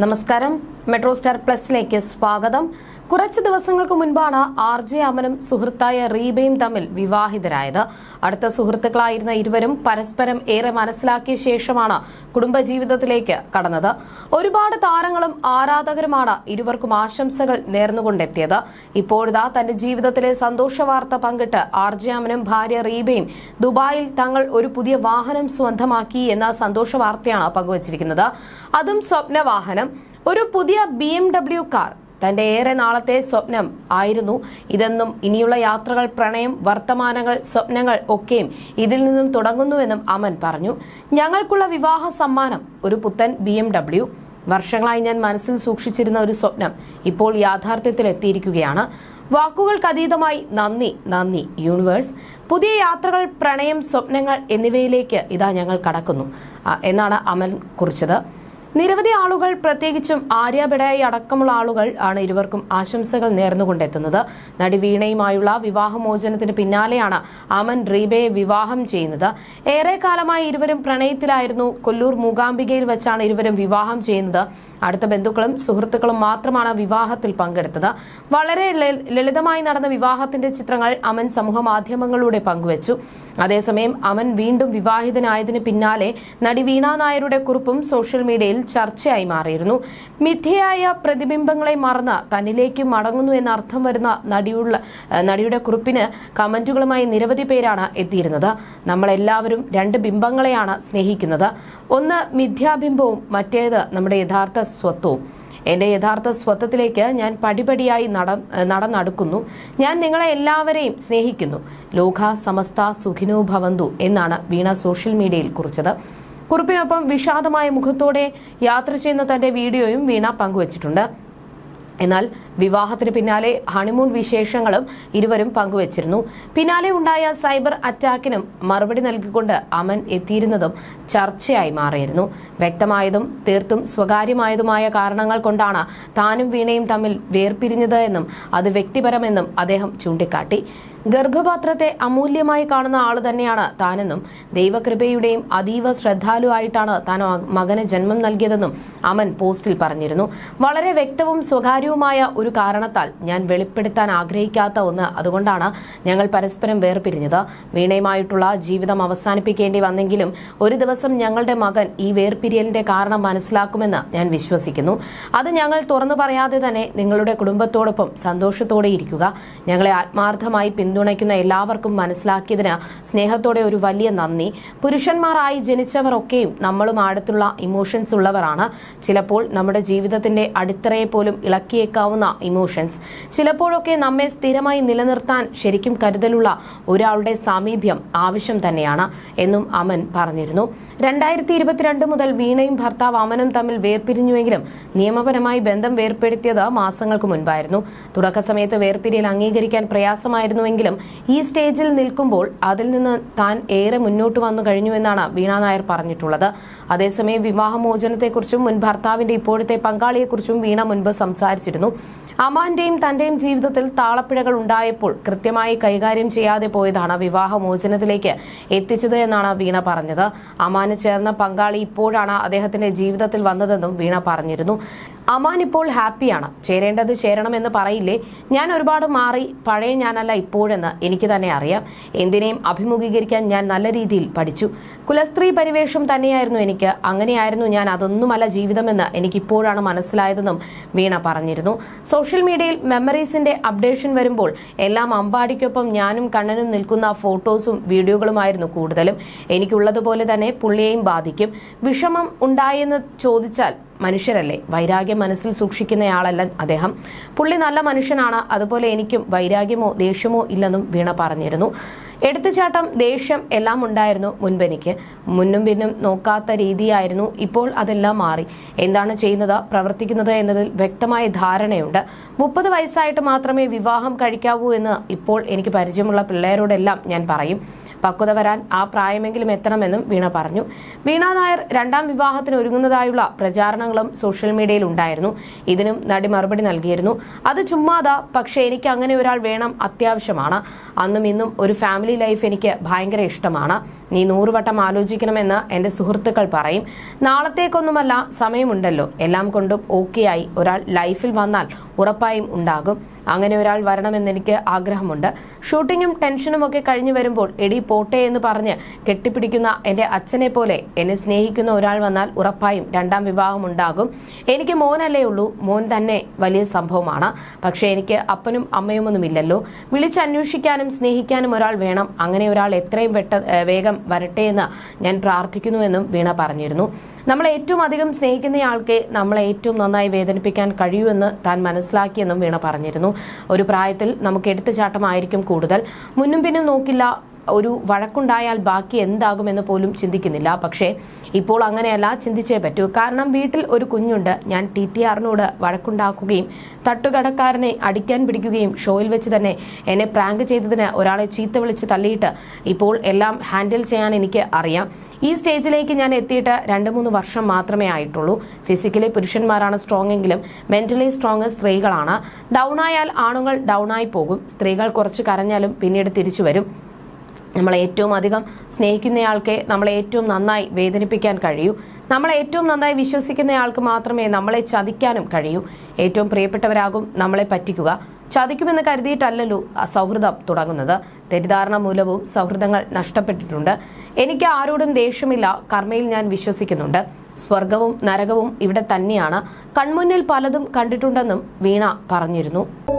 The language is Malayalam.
നമസ്കാരം. മെട്രോ സ്റ്റാർ പ്ലസിലേക്ക് സ്വാഗതം. കുറച്ച് ദിവസങ്ങൾക്ക് മുൻപാണ് ആർ ജെ അമനും സുഹൃത്തായ റീബയും തമ്മിൽ വിവാഹിതരായത്. അടുത്ത സുഹൃത്തുക്കളായിരുന്ന ഇരുവരും പരസ്പരം ഏറെ മനസ്സിലാക്കിയ ശേഷമാണ് കുടുംബജീവിതത്തിലേക്ക് കടന്നത്. ഒരുപാട് താരങ്ങളും ആരാധകരുമാണ് ഇരുവർക്കും ആശംസകൾ നേർന്നുകൊണ്ടെത്തിയത്. ഇപ്പോഴിതാ തന്റെ ജീവിതത്തിലെ സന്തോഷ വാർത്ത പങ്കിട്ട് ആർ ജെ അമനും ഭാര്യ റീബയും ദുബായിൽ തങ്ങൾ ഒരു പുതിയ വാഹനം സ്വന്തമാക്കി എന്ന സന്തോഷ വാർത്തയാണ് പങ്കുവച്ചിരിക്കുന്നത്. അതും സ്വപ്ന വാഹനം ഒരു പുതിയ ബി എം ഡബ്ല്യു കാർ തന്റെ ഏറെ നാളത്തെ സ്വപ്നം ആയിരുന്നു. ഇതെന്നും ഇനിയുള്ള യാത്രകൾ പ്രണയം വർത്തമാനങ്ങൾ സ്വപ്നങ്ങൾ ഒക്കെയും ഇതിൽ നിന്നും തുടങ്ങുന്നുവെന്നും അമൻ പറഞ്ഞു. ഞങ്ങൾക്കുള്ള വിവാഹ സമ്മാനം ഒരു പുത്തൻ ബി വർഷങ്ങളായി ഞാൻ മനസ്സിൽ സൂക്ഷിച്ചിരുന്ന ഒരു സ്വപ്നം ഇപ്പോൾ യാഥാർത്ഥ്യത്തിൽ എത്തിയിരിക്കുകയാണ്. വാക്കുകൾക്കതീതമായി നന്ദി നന്ദി യൂണിവേഴ്സ്. പുതിയ യാത്രകൾ പ്രണയം സ്വപ്നങ്ങൾ എന്നിവയിലേക്ക് ഇതാ ഞങ്ങൾ കടക്കുന്നു. എന്നാണ് അമൻ കുറിച്ചത്. നിരവധി ആളുകൾ പ്രത്യേകിച്ചും ആര്യ അടക്കമുള്ള ആളുകൾ ആണ് ഇരുവർക്കും ആശംസകൾ നേർന്നുകൊണ്ടെത്തുന്നത്. നടി വീണയുമായുള്ള വിവാഹമോചനത്തിന് പിന്നാലെയാണ് അമൻ റീബയെ വിവാഹം ചെയ്യുന്നത്. ഏറെ കാലമായി ഇരുവരും പ്രണയത്തിലായിരുന്നു. കൊല്ലൂർ മൂകാംബികയിൽ വെച്ചാണ് ഇരുവരും വിവാഹം ചെയ്യുന്നത്. അടുത്ത ബന്ധുക്കളും സുഹൃത്തുക്കളും മാത്രമാണ് വിവാഹത്തിൽ പങ്കെടുത്തത്. വളരെ ലളിതമായി നടന്ന വിവാഹത്തിന്റെ ചിത്രങ്ങൾ അമൻ സമൂഹ മാധ്യമങ്ങളിലൂടെ പങ്കുവച്ചു. അതേസമയം അമൻ വീണ്ടും വിവാഹിതനായതിന് പിന്നാലെ നടി വീണാ നായരുടെ കുറിപ്പും സോഷ്യൽ മീഡിയയിൽ ചർച്ചയായി മാറിയിരുന്നു. മിഥ്യയായ പ്രതിബിംബങ്ങളെ മറന്ന് തന്നിലേക്ക് മടങ്ങുന്നു എന്ന അർത്ഥം വരുന്ന നടിയുള്ള നടിയുടെ കുറിപ്പിന് കമന്റുകളുമായി നിരവധി പേരാണ് എത്തിയിരുന്നത്. നമ്മളെല്ലാവരും രണ്ട് ബിംബങ്ങളെയാണ് സ്നേഹിക്കുന്നത്. ഒന്ന് മിഥ്യാബിംബവും മറ്റേത് നമ്മുടെ യഥാർത്ഥ സ്വത്വവും. എന്റെ യഥാർത്ഥ സ്വത്വത്തിലേക്ക് ഞാൻ പടിപടിയായി നട നടന്നടുക്കുന്നു. ഞാൻ നിങ്ങളെ എല്ലാവരെയും സ്നേഹിക്കുന്നു. ലോക സമസ്ത സുഖിനോ ഭവന്തു എന്നാണ് വീണ സോഷ്യൽ മീഡിയയിൽ കുറിച്ചത്. കുറിപ്പിനൊപ്പം വിഷാദമായ മുഖത്തോടെ യാത്ര ചെയ്യുന്ന തന്റെ വീഡിയോയും വീണ പങ്കുവച്ചിട്ടുണ്ട്. എന്നാൽ വിവാഹത്തിന് പിന്നാലെ ഹണിമൂൺ വിശേഷങ്ങളും ഇരുവരും പങ്കുവച്ചിരുന്നു. പിന്നാലെ ഉണ്ടായ സൈബർ അറ്റാക്കിനും മറുപടി നൽകിക്കൊണ്ട് അമൻ എത്തിയിരുന്നതും ചർച്ചയായി മാറിയിരുന്നു. വ്യക്തമായതും തീർത്തും സ്വകാര്യമായതുമായ കാരണങ്ങൾ കൊണ്ടാണ് താനും വീണയും തമ്മിൽ വേർപിരിഞ്ഞത് എന്നും അത് വ്യക്തിപരമെന്നും അദ്ദേഹം ചൂണ്ടിക്കാട്ടി. ഗർഭപാത്രത്തെ അമൂല്യമായി കാണുന്ന ആൾ തന്നെയാണ് താനെന്നും ദൈവകൃപയുടെയും അതീവ ശ്രദ്ധാലുവായിട്ടാണ് താൻ മകന് ജന്മം നൽകിയതെന്നും അമൻ പോസ്റ്റിൽ പറഞ്ഞിരുന്നു. വളരെ വ്യക്തവും സ്വകാര്യവുമായ ഒരു കാരണത്താൽ ഞാൻ വെളിപ്പെടുത്താൻ ആഗ്രഹിക്കാത്ത ഒന്ന് അതുകൊണ്ടാണ് ഞങ്ങൾ പരസ്പരം വേർപിരിഞ്ഞത്. വീണയുമായിട്ടുള്ള ജീവിതം അവസാനിപ്പിക്കേണ്ടി വന്നെങ്കിലും ഒരു ദിവസം ഞങ്ങളുടെ മകൻ ഈ വേർപിരിയലിന്റെ കാരണം മനസ്സിലാക്കുമെന്ന് ഞാൻ വിശ്വസിക്കുന്നു. അത് ഞങ്ങൾ തുറന്നു പറയാതെ തന്നെ നിങ്ങളുടെ കുടുംബത്തോടൊപ്പം സന്തോഷത്തോടെ ഇരിക്കുക. ഞങ്ങളെ ആത്മാർത്ഥമായി പിന്തുണയ്ക്കുന്ന എല്ലാവർക്കും മനസ്സിലാക്കിയതിന് സ്നേഹത്തോടെ ഒരു വലിയ നന്ദി. പുരുഷന്മാരായി ജനിച്ചവരൊക്കെയും നമ്മളും ആഴത്തുള്ള ഇമോഷൻസ് ഉള്ളവരാണ്. ചിലപ്പോൾ നമ്മുടെ ജീവിതത്തിന്റെ അടിത്തറയെ പോലും ഇളക്കിയേക്കാവുന്ന ഇമോഷൻസ് ചിലപ്പോഴൊക്കെ നമ്മെ സ്ഥിരമായി നിലനിർത്താൻ ശരിക്കും കരുതലുള്ള ഒരാളുടെ സാമീപ്യം ആവശ്യം തന്നെയാണ് എന്നും അമൻ പറഞ്ഞിരുന്നു. രണ്ടായിരത്തി ഇരുപത്തിരണ്ട് മുതൽ വീണയും ഭർത്താവ് അമനും തമ്മിൽ വേർപിരിഞ്ഞുവെങ്കിലും നിയമപരമായി ബന്ധം വേർപ്പെടുത്തിയത് മാസങ്ങൾക്ക് മുൻപായിരുന്നു. തുടക്ക സമയത്ത് വേർപിരിയൽ അംഗീകരിക്കാൻ പ്രയാസമായിരുന്നുവെങ്കിലും ഈ സ്റ്റേജിൽ നിൽക്കുമ്പോൾ അതിൽ നിന്ന് താൻ ഏറെ മുന്നോട്ട് വന്നു കഴിഞ്ഞുവെന്നാണ് വീണ നായർ പറഞ്ഞിട്ടുള്ളത്. അതേസമയം വിവാഹമോചനത്തെക്കുറിച്ചും മുൻ ഭർത്താവിന്റെ ഇപ്പോഴത്തെ പങ്കാളിയെക്കുറിച്ചും വീണ മുൻപ് സംസാരിച്ചിരുന്നു. അമാന്റെയും തന്റെയും ജീവിതത്തിൽ താളപ്പിഴകൾ ഉണ്ടായപ്പോൾ കൃത്യമായി കൈകാര്യം ചെയ്യാതെ പോയതാണ് വിവാഹമോചനത്തിലേക്ക് എത്തിച്ചത് എന്നാണ് വീണ പറഞ്ഞത്. അമാന് ചേർന്ന പങ്കാളി ഇപ്പോഴാണ് അദ്ദേഹത്തിന്റെ ജീവിതത്തിൽ വന്നതെന്നും വീണ പറഞ്ഞിരുന്നു. അമാൻ ഇപ്പോൾ ഹാപ്പിയാണ്. ചേരേണ്ടത് ചേരണമെന്ന് പറയില്ലേ? ഞാൻ ഒരുപാട് മാറി പഴയ ഞാനല്ല ഇപ്പോഴെന്ന് എനിക്ക് തന്നെ അറിയാം. എന്തിനേയും അഭിമുഖീകരിക്കാൻ ഞാൻ നല്ല രീതിയിൽ പഠിച്ചു. കുലസ്ത്രീ പരിവേഷം തന്നെയായിരുന്നു എനിക്ക്. അങ്ങനെയായിരുന്നു ഞാൻ അതൊന്നുമല്ല ജീവിതമെന്ന് എനിക്കിപ്പോഴാണ് മനസ്സിലായതെന്നും വീണ പറഞ്ഞിരുന്നു. സോഷ്യൽ മീഡിയയിൽ മെമ്മറീസിന്റെ അപ്ഡേഷൻ വരുമ്പോൾ എല്ലാം അമ്പാടിക്കൊപ്പം ഞാനും കണ്ണനും നിൽക്കുന്ന ഫോട്ടോസും വീഡിയോകളുമായിരുന്നു കൂടുതലും. എനിക്കുള്ളതുപോലെ തന്നെ പുള്ളിയെയും ബാധിക്കും. വിഷമം ഉണ്ടായെന്ന് ചോദിച്ചാൽ മനുഷ്യരല്ലേ? വൈരാഗ്യം മനസ്സിൽ സൂക്ഷിക്കുന്നയാളല്ല അദ്ദേഹം. പുള്ളി നല്ല മനുഷ്യനാണ്. അതുപോലെ എനിക്കും വൈരാഗ്യമോ ദേഷ്യമോ ഇല്ലെന്നും വീണ പറഞ്ഞിരുന്നു. എടുത്തുചാട്ടം ദേഷ്യം എല്ലാം ഉണ്ടായിരുന്നു മുൻപെനിക്ക്. മുന്നും പിന്നും നോക്കാത്ത രീതിയായിരുന്നു ഇപ്പോൾ അതെല്ലാം മാറി. എന്താണ് ചെയ്യുന്നത് പ്രവർത്തിക്കുന്നത് എന്നതിൽ വ്യക്തമായ ധാരണയുണ്ട്. മുപ്പത് വയസ്സായിട്ട് മാത്രമേ വിവാഹം കഴിക്കാവൂ എന്ന് ഇപ്പോൾ എനിക്ക് പരിചയമുള്ള പിള്ളേരോടെല്ലാം ഞാൻ പറയും. പക്വത വരാൻ ആ പ്രായമെങ്കിലും എത്തണമെന്നും വീണ പറഞ്ഞു. വീണ നായർ രണ്ടാം വിവാഹത്തിന് ഒരുങ്ങുന്നതായുള്ള പ്രചാരണങ്ങളും സോഷ്യൽ മീഡിയയിൽ ഉണ്ടായിരുന്നു. ഇതിനും നടി മറുപടി നൽകിയിരുന്നു. അത് ചുമ്മാതാ പക്ഷേ എനിക്ക് അങ്ങനെ ഒരാൾ വേണം അത്യാവശ്യമാണ്. അന്നും ഇന്നും ഒരു ഫാമിലി ലൈഫ് എനിക്ക് ഭയങ്കര ഇഷ്ടമാണ്. നീ നൂറുവട്ടം ആലോചിക്കണമെന്ന് എന്റെ സുഹൃത്തുക്കൾ പറയും. നാളത്തേക്കൊന്നുമല്ല സമയമുണ്ടല്ലോ. എല്ലാം കൊണ്ടും ഓക്കെ ആയി. ഒരാൾ ലൈഫിൽ വന്നാൽ ഉറപ്പായും ഉണ്ടാകും. അങ്ങനെ ഒരാൾ വരണമെന്ന് എനിക്ക് ആഗ്രഹമുണ്ട്. ഷൂട്ടിങ്ങും ടെൻഷനും ഒക്കെ കഴിഞ്ഞു വരുമ്പോൾ എടി പോട്ടെ എന്ന് പറഞ്ഞ് കെട്ടിപ്പിടിക്കുന്ന എന്റെ അച്ഛനെ പോലെ എന്നെ സ്നേഹിക്കുന്ന ഒരാൾ വന്നാൽ ഉറപ്പായും രണ്ടാം വിവാഹം ഉണ്ടാകും. എനിക്ക് മോനല്ലേ ഉള്ളൂ. മോൻ തന്നെ വലിയ സംഭവമാണ്. പക്ഷേ എനിക്ക് അപ്പനും അമ്മയും ഒന്നുമില്ലല്ലോ വിളിച്ചന്വേഷിക്കാനും സ്നേഹിക്കാനും ഒരാൾ വേണം. അങ്ങനെ ഒരാൾ എത്രയും വേഗം വരട്ടെ എന്ന് ഞാൻ പ്രാർത്ഥിക്കുന്നുവെന്നും വീണ പറഞ്ഞിരുന്നു. നമ്മൾ ഏറ്റവും അധികം സ്നേഹിക്കുന്നയാൾക്ക് നമ്മളെ ഏറ്റവും നന്നായി വേദനിപ്പിക്കാൻ കഴിയുമെന്ന് താൻ മനസ്സിലാക്കിയെന്നും വീണ പറഞ്ഞിരുന്നു. ഒരു പ്രായത്തിൽ നമുക്ക് എടുത്തുചാട്ടമായിരിക്കും കൂടുതൽ. മുന്നും പിന്നും നോക്കില്ല ഒരു വഴക്കുണ്ടായാൽ ബാക്കി എന്താകുമെന്ന് പോലും ചിന്തിക്കുന്നില്ല. പക്ഷേ ഇപ്പോൾ അങ്ങനെയല്ല ചിന്തിച്ചേ പറ്റൂ. കാരണം വീട്ടിൽ ഒരു കുഞ്ഞുണ്ട്. ഞാൻ ടി ടി ആറിനോട് വഴക്കുണ്ടാക്കുകയും തട്ടുകടക്കാരനെ അടിക്കാൻ പിടിക്കുകയും ഷോയിൽ വെച്ച് തന്നെ എന്നെ പ്രാങ്ക് ചെയ്തതിന് ഒരാളെ ചീത്ത വിളിച്ച് തള്ളിയിട്ട് ഇപ്പോൾ എല്ലാം ഹാൻഡിൽ ചെയ്യാൻ എനിക്ക് അറിയാം. ഈ സ്റ്റേജിലേക്ക് ഞാൻ എത്തിയിട്ട് രണ്ട് മൂന്ന് വർഷം മാത്രമേ ആയിട്ടുള്ളൂ. ഫിസിക്കലി പുരുഷന്മാരാണ് സ്ട്രോങ് എങ്കിലും മെന്റലി സ്ട്രോങ് സ്ത്രീകളാണ്. ഡൗൺ ആയാൽ ആണുങ്ങൾ ഡൗൺ ആയി പോകും. സ്ത്രീകൾ കുറച്ച് കരഞ്ഞാലും പിന്നീട് തിരിച്ചു വരും. നമ്മളെ ഏറ്റവും അധികം സ്നേഹിക്കുന്നയാൾക്ക് നമ്മളെ ഏറ്റവും നന്നായി വേദനിപ്പിക്കാൻ കഴിയൂ. നമ്മളെ ഏറ്റവും നന്നായി വിശ്വസിക്കുന്നയാൾക്ക് മാത്രമേ നമ്മളെ ചതിക്കാനും കഴിയൂ. ഏറ്റവും പ്രിയപ്പെട്ടവരാകും നമ്മളെ പറ്റിക്കുക. ചതിക്കുമെന്ന് കരുതിയിട്ടല്ലല്ലോ സൗഹൃദം തുടങ്ങുന്നത്. തെറ്റിദ്ധാരണ മൂലവും സൗഹൃദങ്ങൾ നഷ്ടപ്പെട്ടിട്ടുണ്ട്. എനിക്ക് ആരോടും ദേഷ്യമില്ല. കർമ്മയിൽ ഞാൻ വിശ്വസിക്കുന്നുണ്ട്. സ്വർഗവും നരകവും ഇവിടെ തന്നെയാണ്. കൺമുന്നിൽ പലതും കണ്ടിട്ടുണ്ടെന്നും വീണ പറഞ്ഞിരുന്നു.